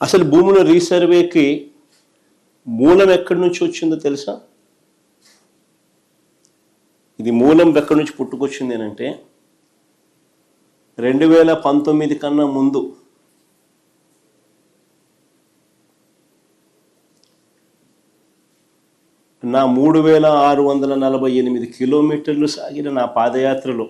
అసలు భూముల రీసర్వేకి మూలం ఎక్కడి నుంచి వచ్చిందో తెలుసా? ఇది మూలం ఎక్కడి నుంచి పుట్టుకొచ్చింది అంటే రెండు వేల పంతొమ్మిది కన్నా ముందు. నా మూడు వేల ఆరు వందల నలభై ఎనిమిది కిలోమీటర్లు సాగిన నా పాదయాత్రలో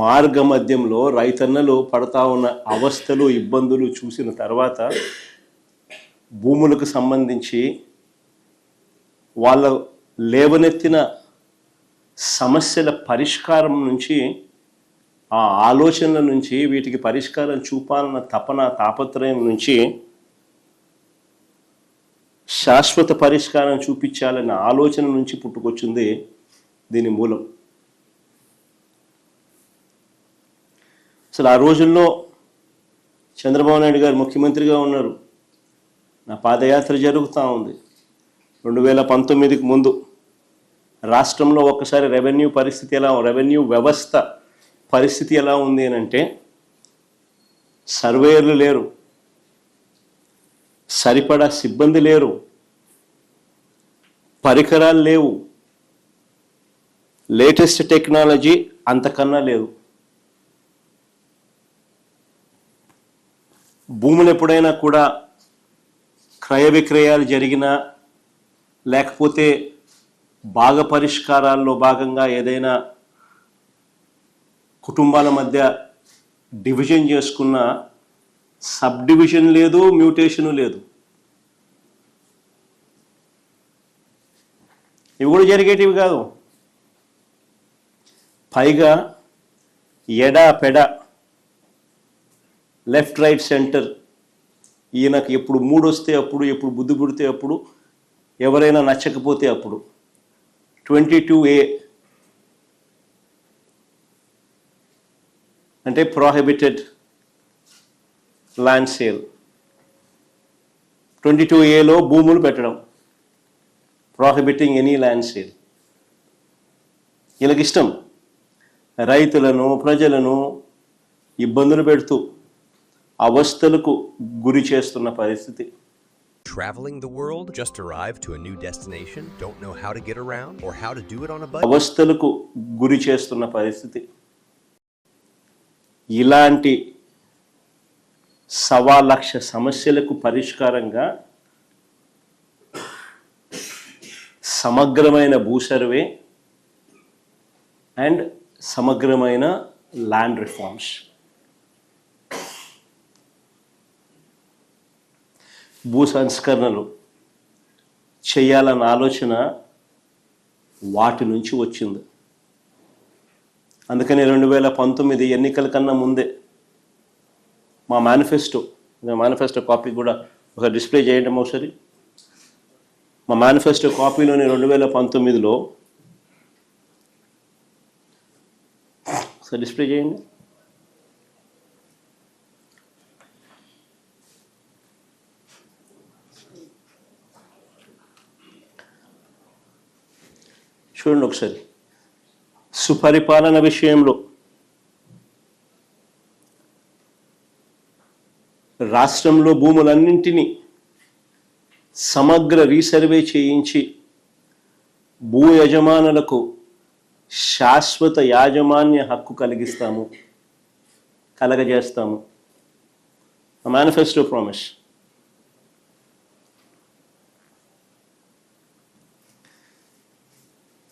మార్గ మధ్యంలో రైతన్నలు పడతా ఉన్న అవస్థలు ఇబ్బందులు చూసిన తర్వాత భూములకు సంబంధించి వాళ్ళ లేవనెత్తిన సమస్యల పరిష్కారం నుంచి ఆ ఆలోచనల నుంచి వీటికి పరిష్కారం చూపాలన్న తపన తాపత్రయం నుంచి శాశ్వత పరిష్కారం చూపించాలన్న ఆలోచన నుంచి పుట్టుకొచ్చింది దీని మూలం. అసలు ఆ రోజుల్లో చంద్రబాబు నాయుడు గారు ముఖ్యమంత్రిగా ఉన్నారు. నా పాదయాత్ర జరుగుతూ ఉంది. రెండు వేల పంతొమ్మిదికి ముందు రాష్ట్రంలో ఒక్కసారి రెవెన్యూ పరిస్థితి ఎలా రెవెన్యూ వ్యవస్థ పరిస్థితి ఎలా ఉంది అని అంటే సర్వేయర్లు లేరు. సరిపడా సిబ్బంది లేరు. పరికరాలు లేవు. లేటెస్ట్ టెక్నాలజీ అంతకన్నా లేదు. భూములు ఎప్పుడైనా కూడా క్రయ విక్రయాలు జరిగినా లేకపోతే భాగ పరిష్కారాల్లో భాగంగా ఏదైనా కుటుంబాల మధ్య డివిజన్ చేసుకున్న సబ్ డివిజన్ లేదు మ్యూటేషను లేదు. ఇవి కూడా జరిగేటివి కాదు. పైగా ఎడా పెడ లెఫ్ట్ రైట్ సెంటర్ ఈయనకు ఎప్పుడు మూడు వస్తే అప్పుడు ఎప్పుడు బుద్ధి పుడితే అప్పుడు ఎవరైనా నచ్చకపోతే అప్పుడు. ట్వంటీ టూ ఏ అంటే prohibited land sale twenty two ఏలో భూములు పెట్టడం. ప్రోహిబిటింగ్ ఎనీ ల్యాండ్ సేల్ వీళ్ళకి ఇష్టం. రైతులను ప్రజలను ఇబ్బందులు పెడుతూ అవస్థలకు గురి చేస్తున్న పరిస్థితి Traveling the world? Just arrived to a new destination? Don't know how to get around or how to do it on a budget? అవస్థలకు గురి చేస్తున్న పరిస్థితి ఇలాంటి సవా లక్ష సమస్యలకు పరిష్కారంగా సమగ్రమైన భూ సర్వే అండ్ సమగ్రమైన ల్యాండ్ రిఫార్మ్స్ భూ సంస్కరణలు చేయాలన్న ఆలోచన వాటి నుంచి వచ్చింది. అందుకని రెండు వేల పంతొమ్మిది ఎన్నికల కన్నా ముందే మా మేనిఫెస్టో మా మేనిఫెస్టో కాపీ కూడా ఒక డిస్ప్లే చేయండి ఒకసారి మా మేనిఫెస్టో కాపీలోని రెండు వేల పంతొమ్మిదిలో ఒకసారి డిస్ప్లే చేయండి. చూడండి ఒకసారి. సుపరిపాలన విషయంలో రాష్ట్రంలో భూములన్నింటినీ సమగ్ర రీసర్వే చేయించి భూ యజమానులకు శాశ్వత యాజమాన్య హక్కు కలిగిస్తాము కలగజేస్తాము. మేనిఫెస్టో ప్రామిస్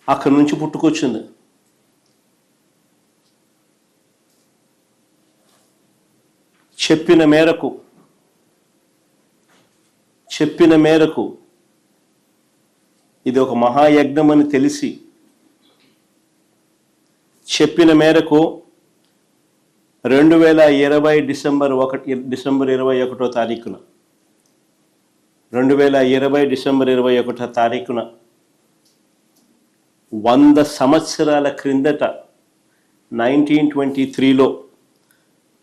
అక్కడి నుంచి పుట్టుకొచ్చింది. చెప్పిన మేరకు చెప్పిన మేరకు ఇది ఒక మహాయజ్ఞం అని తెలిసి చెప్పిన మేరకు రెండు వేల ఇరవై డిసెంబర్ ఒకటి డిసెంబర్ ఇరవై ఒకటో తారీఖున రెండు వేల ఇరవై డిసెంబర్ ఇరవై ఒకటో తారీఖున వంద సంవత్సరాల క్రిందట నైన్టీన్ ట్వంటీ త్రీలో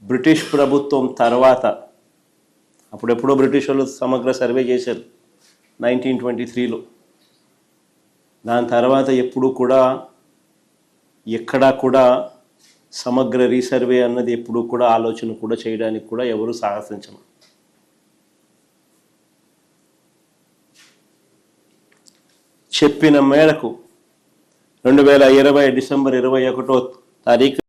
బ్రిటిష్ ప్రభుత్వం తర్వాత అప్పుడెప్పుడో బ్రిటిష్ వాళ్ళు సమగ్ర సర్వే చేశారు నైన్టీన్ ట్వంటీ త్రీలో. దాని తర్వాత ఎప్పుడు కూడా ఎక్కడా కూడా సమగ్ర రీసర్వే అన్నది ఎప్పుడు కూడా ఆలోచన కూడా చేయడానికి కూడా ఎవరు సాహసించరు. చెప్పిన మేరకు రెండు వేల ఇరవై డిసెంబర్ ఇరవై ఒకటో తారీఖు